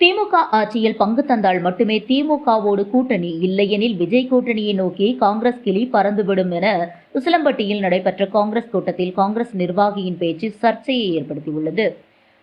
திமுக ஆட்சியில் பங்கு தந்தால் மட்டுமே திமுகவோடு கூட்டணி இல்லையெனில் விஜய் கூட்டணியை நோக்கி காங்கிரஸ் கிளி பறந்துவிடும் என உசிலம்பட்டியில் நடைபெற்ற காங்கிரஸ் கூட்டத்தில் காங்கிரஸ் நிர்வாகியின் பேச்சு சர்ச்சையை ஏற்படுத்தியுள்ளது.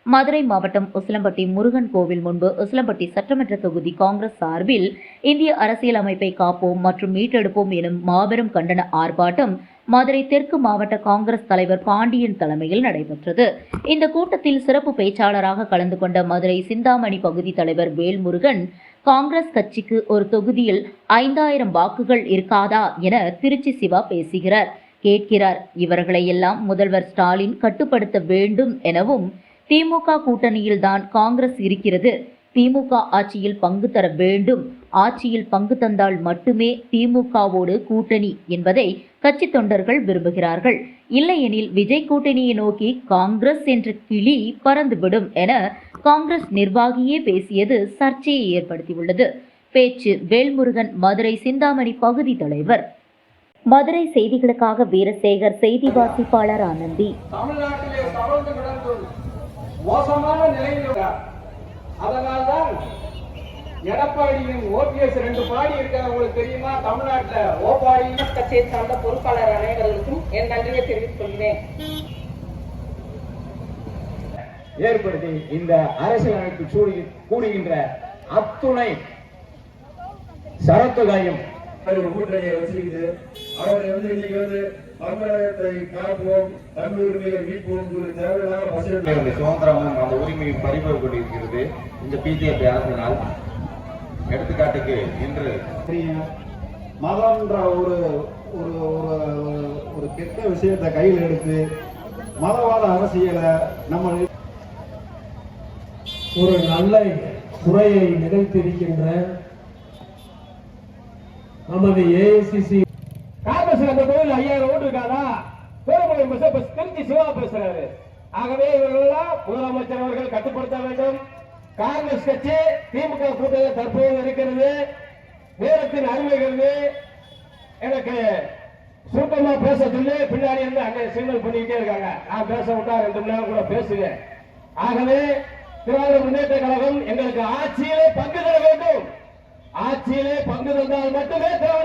மதுரை மாவட்டம் உசிலம்பட்டி முருகன் கோவில் முன்பு உசிலம்பட்டி சட்டமன்ற தொகுதி காங்கிரஸ் சார்பில் இந்திய அரசியல் அமைப்பை காப்போம் மற்றும் மீட்டெடுப்போம் எனும் மாபெரும் கண்டன ஆர்ப்பாட்டம் மதுரை தெற்கு மாவட்ட காங்கிரஸ் தலைவர் பாண்டியன் தலைமையில் நடைபெற்றது. இந்த கூட்டத்தில் சிறப்பு பேச்சாளராக கலந்து கொண்ட மதுரை சிந்தாமணி பகுதி தலைவர் வேல்முருகன் காங்கிரஸ் கட்சிக்கு ஒரு தொகுதியில் ஐந்தாயிரம் வாக்குகள் இருக்காதா என திருச்சி சிவா பேசுகிறார். கேட்கிறார் இவர்களையெல்லாம் முதல்வர் ஸ்டாலின் கட்டுப்படுத்த வேண்டும் எனவும் திமுக கூட்டணியில்தான் காங்கிரஸ் இருக்கிறது. திமுக ஆட்சியில் பங்கு தர வேண்டும். ஆட்சியில் பங்கு தந்தால் மட்டுமே திமுகவோடு கூட்டணி என்பதை கட்சி தொண்டர்கள் விரும்புகிறார்கள். இல்லையெனில் விஜய் கூட்டணியை நோக்கி காங்கிரஸ் என்ற கிளி பறந்துவிடும் என காங்கிரஸ் நிர்வாகியே பேசியது சர்ச்சையை ஏற்படுத்தியுள்ளது. பேச்சு வேல்முருகன் மதுரை சிந்தாமணி பகுதி தலைவர். மதுரை செய்திகளுக்காக வீரசேகர் செய்தி வாசிப்பாளர் ஆனந்தி. தமிழ்நாட்டிலே மோசமான நிலையில் அதனால்தான் எடப்பாடியும் ஓபிஎஸ் ரெண்டு பாடி இருக்காங்க உங்களுக்கு தெரியுமா? தமிழ்நாட்டுல ஓபாடி. கட்சியை சார்ந்த பொறுப்பாளர் அனைவர்களுக்கும் என் நன்றியை தெரிவித்துக் கொள்கிறேன். ஏற்படுத்தி இந்த அரசியலமைப்பு சூடி கூடுகின்ற அத்துணை சரத்துகையும் கூட்டணியை வச்சிருக்குது. அவரை வந்து இன்னைக்கு வந்து தமிழகத்தை காப்போம் தமிழ் உரிமையை மீட்போம் இந்த சுதந்திரமும் அந்த உரிமையும் பறிபோய் கொண்டிருக்கிறது இந்த பிஜேபி அரசினால். எடுத்துக்காட்டுக்கு இன்று. மதம்ன்ற ஒரு ஒரு ஒரு ஒரு கெட்ட விஷயத்தை கையில் எடுத்து மதவாத அரசியலை நம்ம ஒரு நல்ல துறையை நிகழ்த்தியிருக்கின்ற நமது ஏஐசிசி காங்கிரஸ் அந்த கோயில் ஐயாயிரம் ஓட்டு இருக்காதா? பேரமலை திருச்சி சிவா பேசுறாரு. ஆகவே இவர்களெல்லாம் முதலமைச்சர் அவர்கள் கட்டுப்படுத்த வேண்டும். காங்கிரஸ் கட்சி திமுக கூட்டணி தற்போது இருக்கிறது. நேரத்தின் அறிவுகிறது எனக்கு சுருக்கமா பேச சொல்லி பின்னாடி இருந்து அங்கே சிக்னல் பண்ணிக்கிட்டே இருக்காங்க. நான் பேச விட்டா ரெண்டு மணி நேரம் கூட பேசுவேன். ஆகவே திராவிட முன்னேற்ற கழகம் எங்களுக்கு ஆட்சியிலே பங்கு தர வேண்டும். ஆட்சியிலே பங்கு தந்தால் மட்டுமே திராவிட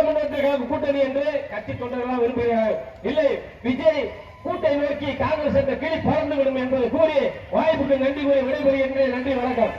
முன்னேற்ற கூட்டணி என்று கட்சி தொண்டர்கள் விரும்புகிறார்கள். இல்லை விஜய் கூட்டணி நோக்கி காங்கிரஸ் என்ற கிளி பறந்து விடும் என்பது கூறி வாய்ப்புக்கு நன்றி கூறி விடைபெறுகின்றேன் நன்றி வணக்கம்.